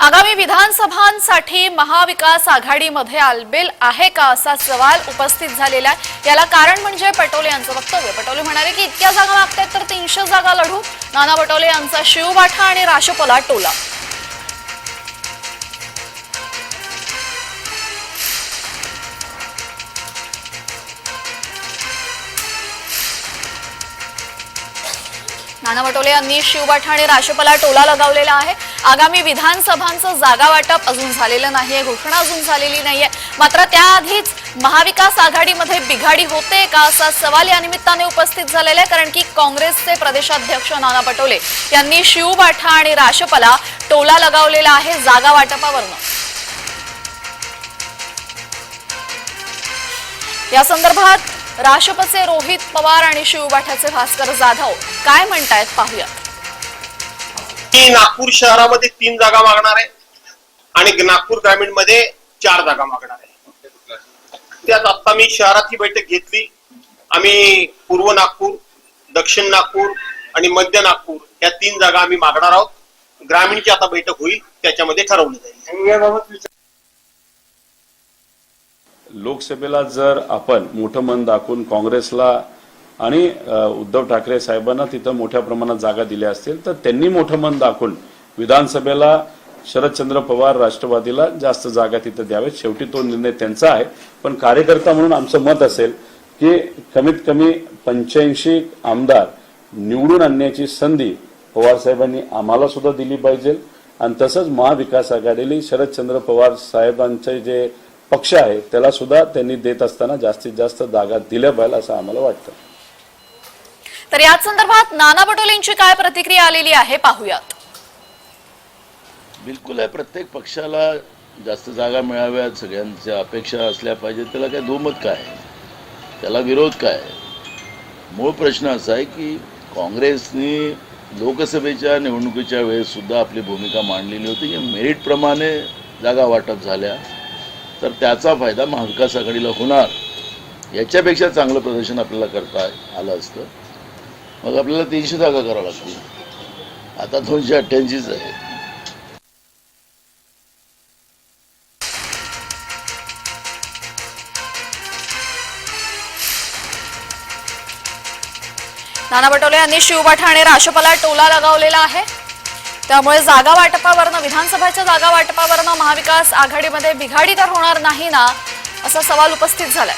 आगामी विधानसभांसाठी महाविकास आघाडीमध्ये आलबेल आहे का असा सवाल उपस्थित झालेला आहे. याला कारण म्हणजे पटोले यांचं वक्तव्य. पटोले म्हणाले की इतक्या जागा मागतायत तर तीनशे जागा लढू. नाना पटोले यांचा शिवबाठा आणि राशपला टोला नाना पटोले यांनी शिवबाठा आणि राशपला टोला लगावलेला आहे. आगामी विधानसभांचं जागा वाटप अजून झालेलं नाहीये घोषणा अजून झालेली नाहीये. मात्र त्याआधीच महाविकास आघाडीमध्ये बिघाडी होते का असा सवाल या निमित्ताने उपस्थित झालेला आहे कारण की काँग्रेसचे प्रदेशाध्यक्ष नाना पटोले यांनी शिवबाठा आणि राशपला टोला लगावलेला आहे जागा वाटपावरनं. या संदर्भात राष्ट्रपचे रोहित पवार आणि शिवबाठाचे भास्कर जाधव काय म्हणतायत पाहूया मी नागपूर शहरामध्ये तीन जागा मागणार आहे आणि नागपूर ग्रामीणमध्ये चार जागा मागणार आहे. त्यात आता मी शहरात ही बैठक घेतली. आम्ही पूर्व नागपूर दक्षिण नागपूर आणि मध्य नागपूर या तीन जागा आम्ही मागणार आहोत. ग्रामीणची आता बैठक होईल त्याच्यामध्ये ठरवलं जाईल. लोकसभेला जर आपण मोठं मन दाखवून काँग्रेसला आणि उद्धव ठाकरे साहेबांना तिथं मोठ्या प्रमाणात जागा दिल्या असतील तर त्यांनी मोठं मन दाखवून विधानसभेला शरदचंद्र पवार राष्ट्रवादीला जास्त जागा तिथं द्यावेत. शेवटी तो निर्णय त्यांचा आहे. पण कार्यकर्ता म्हणून आमचं मत असेल की कमीत कमी पंच्याऐंशी आमदार निवडून आणण्याची संधी पवार साहेबांनी आम्हाला सुद्धा दिली पाहिजे. आणि तसंच महाविकास आघाडीला शरदचंद्र पवार साहेबांचे जे पक्ष आहे त्याला सुद्धा त्यांनी देत असताना जास्तीत जास्त जागा दिल्या पाहिजे असं आम्हाला वाटतं तर याच संदर्भात नाना पटोलेंची काय प्रतिक्रिया आलेली आहे पाहूयात बिलकुल आहे प्रत्येक पक्षाला जास्त जागा मिळाव्यात सगळ्यांच्या अपेक्षा असल्या पाहिजेत त्याला काय दुमत काय? त्याला विरोध काय? मूळ प्रश्न असा आहे की काँग्रेसनी लोकसभेच्या निवडणुकीच्या वेळेस सुद्धा आपली भूमिका मांडलेली होती की मेरिटप्रमाणे जागा वाटप झाल्या तर त्याचा फायदा महाविकास आघाडीला होणार. याच्यापेक्षा चांगलं प्रदर्शन आपल्याला करता आलं असतं. मग आपल्याला तीनशे जागा करावं लागतील. आता दोनशे अठ्ठ्याऐंशीच आहे. नाना पटोले यांनी शिवबाठा आणि राशपला टोला लगावलेला आहे. त्यामुळे जागा वाटपावरनं विधानसभेच्या जागा वाटपावरनं महाविकास आघाडीमध्ये बिघाडी तर होणार नाही ना असा सवाल उपस्थित झालाय.